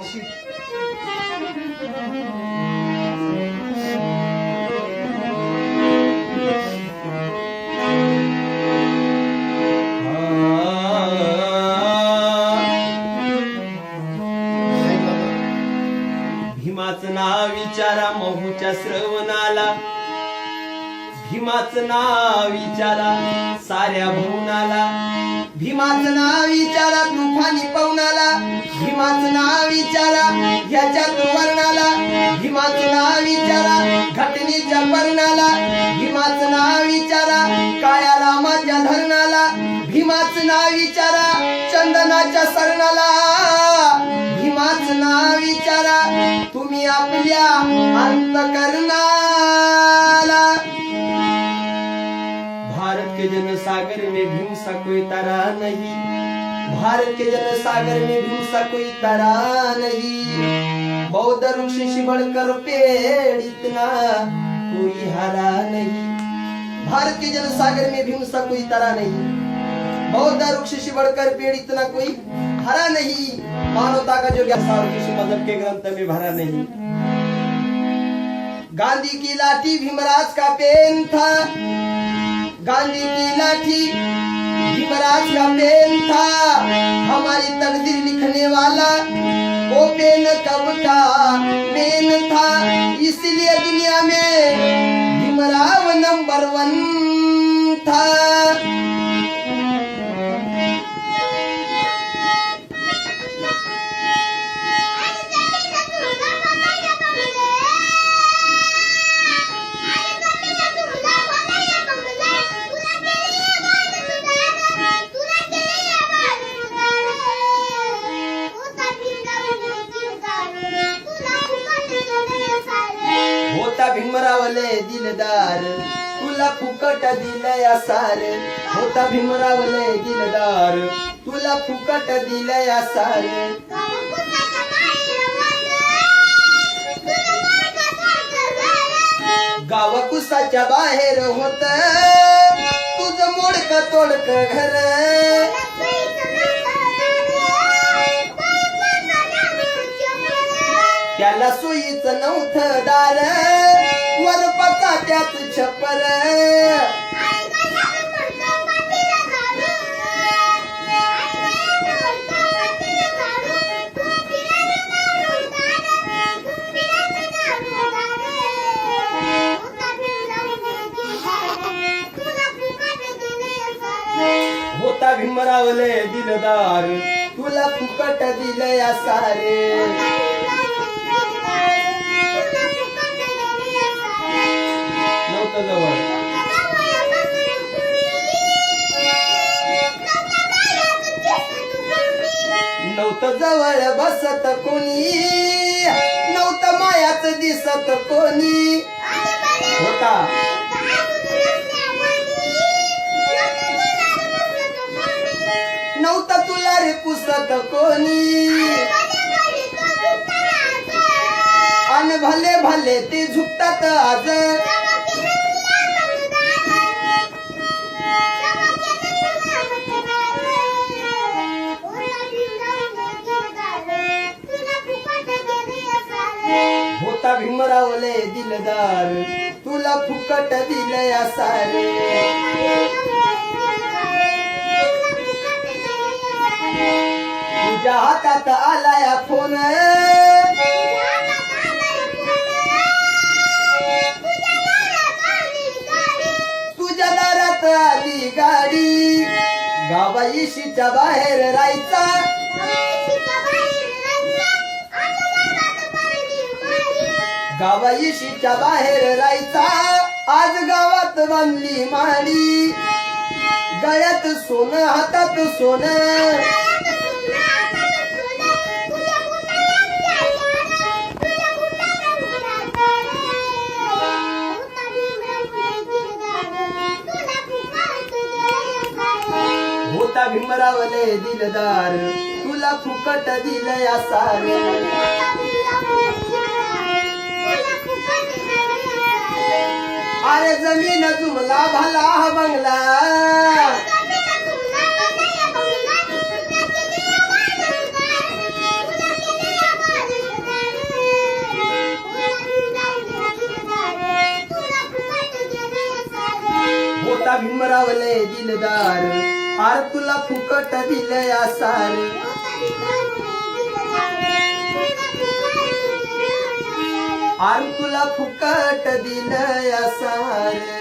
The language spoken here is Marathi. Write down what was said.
भीमाच नाव विचारा महूच्या श्रवणाला. भीमाच नाव विचारा साऱ्या भुवनाला. भीमाच नाव विचारा तुफानी पवनाला. भीमाच नाव विचारा ह्याच्यात वर्णाला. भीमाच नाव विचारा घटनेच्या पर्णाला भीमाच नाव विचारा काळ्या रामाच्या धरणाला. भीमाच नाव विचारा चंदनाच्या सरणाला. भीमाच नाव विचारा तुम्ही आपल्या अंत करणार के जन सागर में भीम कोई तारा नहीं। भारत के जन सागर में भीम कोई तारा नहीं। बौद्ध ऋषि से कर पेड़ इतना कोई हरा नहीं। भारत के जन सागर में भीम कोई तारा नहीं। बौद्ध वृक्ष शिवड़ कर पेड़ इतना कोई हरा नहीं। मानवता का जो ज्ञान किसी मजहब के ग्रंथ में भरा नहीं। गांधी की लाठी भीमराज का पेन था। गांधी की लाठी भीमराज का पेन था हमारी तकदीर लिखने वाला वो पेन कब का पेन था इसलिए दुनिया में भीमराव नंबर वन भीमरावले दिलदार. तुला फुकट दिलया सार होता भीमरावले दिलदार. तुला फुकट दिलया सार गाव कुसाच्या बाहेर होत. तुझं मोडक तोडक घर. त्याला सोयीच नव्हतं दार. पका त्यात छपर होता भीमरावले दिलदार. तुला फुकट दिलया सारे जवळ नव्हतं जवळ बसत कोणी. नव्हतं मायाच दिसत कोणी. होता. नव्हतं तुला रे पुसत कोणी. अन भले भले ते झुकतात आज. होता भीमरावले दिलदार. तुला फुकट दिलया सारे तुझ्या हातात आलाया फोन तुझ्या दारात आली गाडी. गावाईशीच्या बाहेर राहायचा. गावाईशीच्या बाहेर राहायचा. आज गावात बांधली माडी. गळ्यात सोन हातात सोन. होता भीमरावले दिलदार. तुला फुकट दिलया सारे अरे जमीन तुम्हाला भला हा बंगला. भीमरावले दिलदार. आर तुला फुकट दिलय असार आर तुला फुकट असा सारे